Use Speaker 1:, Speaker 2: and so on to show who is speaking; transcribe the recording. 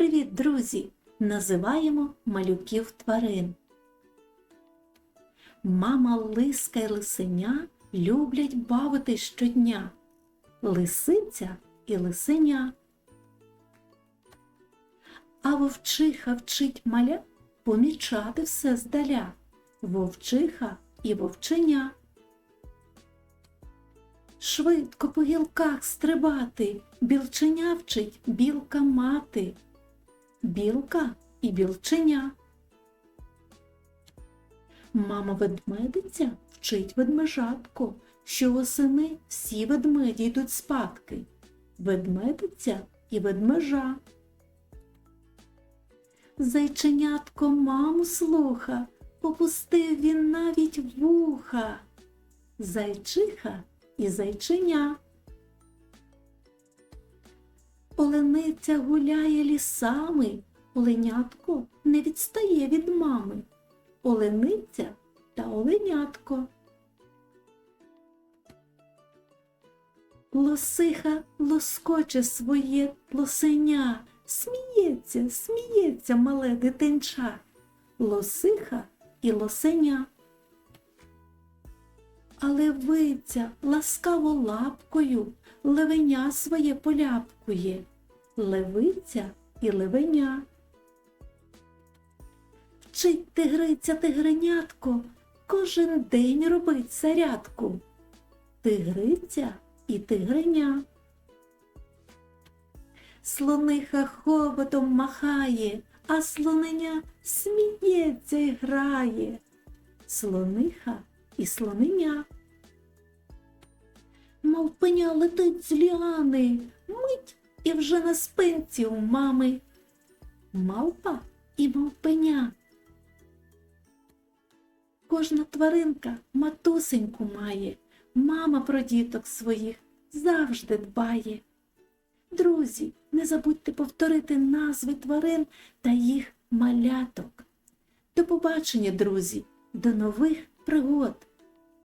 Speaker 1: Привіт, друзі! Називаємо малюків тварин. Мама лиска й лисеня люблять бавити щодня. Лисиця і лисеня. А вовчиха вчить маля помічати все здаля. Вовчиха і вовченя. Швидко по гілках стрибати, білченя вчить білка мати. Білка і білченя. Мама ведмедиця вчить ведмежатку, що восени всі ведмеді йдуть спадки. Ведмедиця і ведмежа. Зайченятко маму слуха, попустив він навіть вуха. Зайчиха і зайченя. Олениця гуляє лісами, оленятко не відстає від мами. Олениця та оленятко. Лосиха лоскоче своє лосеня, сміється, сміється мале дитинча. Лосиха і лосеня. А левиця ласкаво лапкою левеня своє поляпкує. Левиця і левеня. Вчить тигриця тигренятко, кожен день робить зарядку. Тигриця і тигреня. Слониха хоботом махає, а слоненя сміється і грає. Слониха і слоненя. Мавпеня летить з ліани, мить і вже на спинці у мами. Мавпа і мавпеня. Кожна тваринка матусеньку має, мама про діток своїх завжди дбає. Друзі, не забудьте повторити назви тварин та їх маляток. До побачення, друзі, до нових пригод!